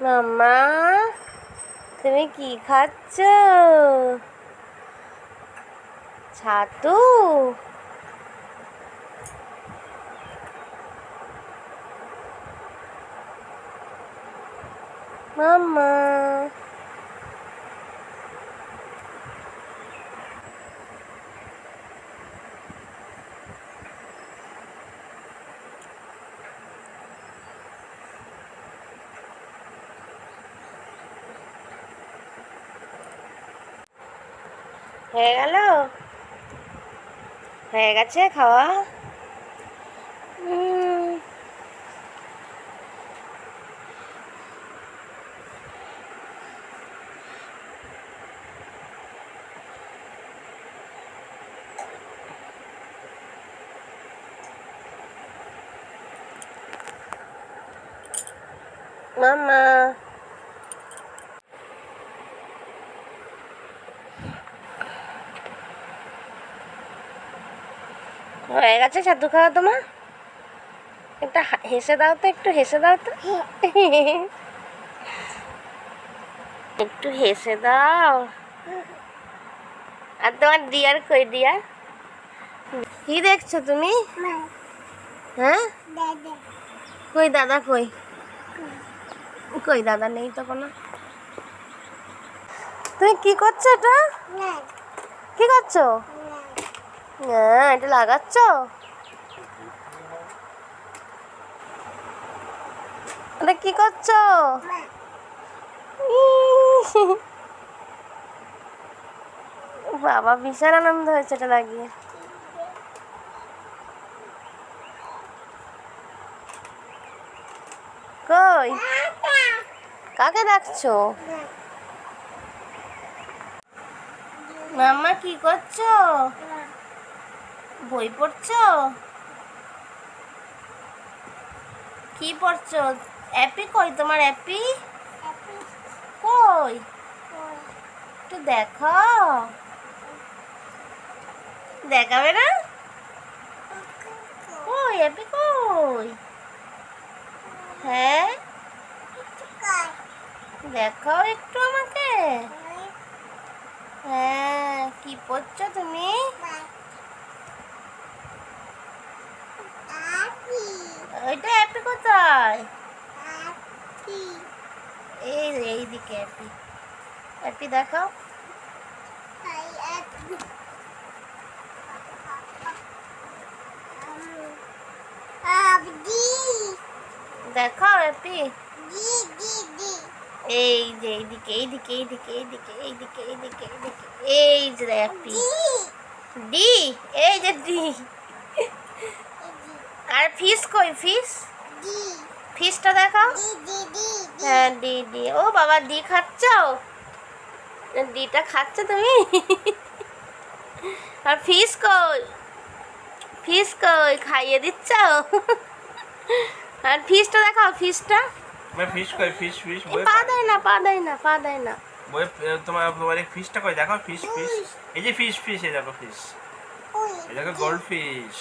মাম্মা তুমি কি খাচ্ছ? ছাতু? মাম্মা হয়ে গেল হয়ে গেছে খাওয়া উম, হয়ে গেছে ছাতু খাওয়া তোমার? একটা হেসে দাও তো একটু হেসে দাও তো। একটু হেসে দাও। আর তোমার ডিয়ার কই ডিয়ার কি দেখছ তুমি? হ্যাঁ? কই দাদা কই? কই দাদা নেই তো কোনো। তুমি কি করছ এটা? কি করছ? এটা লাগাচ্ছ? এটা কি করছ? বাবা, বিশাল আনন্দ হয়েছে এটা লাগিয়ে। কই? কাকে ডাকছো? মাম্মা, কি করছ? বই পড়ছো? কি পড়ছো? অ্যাপি কই? তোমার অ্যাপি? কই? একটু দেখো। দেখাবে না? কই? অ্যাপি কই? হ্যাঁ? দেখাও একটু আমাকে। হ্যাঁ কি পড়ছো তুমি ওইটা অ্যাপি কোথায়? এই যে এইদিকে অ্যাপি অ্যাপি দেখাও। দেখাও অ্যাপি এই যে এইদিকে এইদিকে এইদিকে এইদিকে এইদিকে এইদিকে এইদিকে। এই যে অ্যাপি ডি এই যে ডি আর ফিস কই ফিস? ফিসটা দেখাও হ্যাঁ ডি ডি ও বাবা ডি খাচ্ছ ডিটা খাচ্ছ তুমি আর ফিস কই ফিস কই খাইয়ে দিচ্ছ আর ফিসটা দেখাও ফিসটা मैं फिश कोई फिश फिश বই পা দেয় না পা দেয় না পা দেয় না বই তোমার তোমার এই ফিশটা কই দেখো ফিশ ফিশ এই যে ফিশ ফিশ এই দেখো ফিশ এই দেখো গোল্ড ফিশ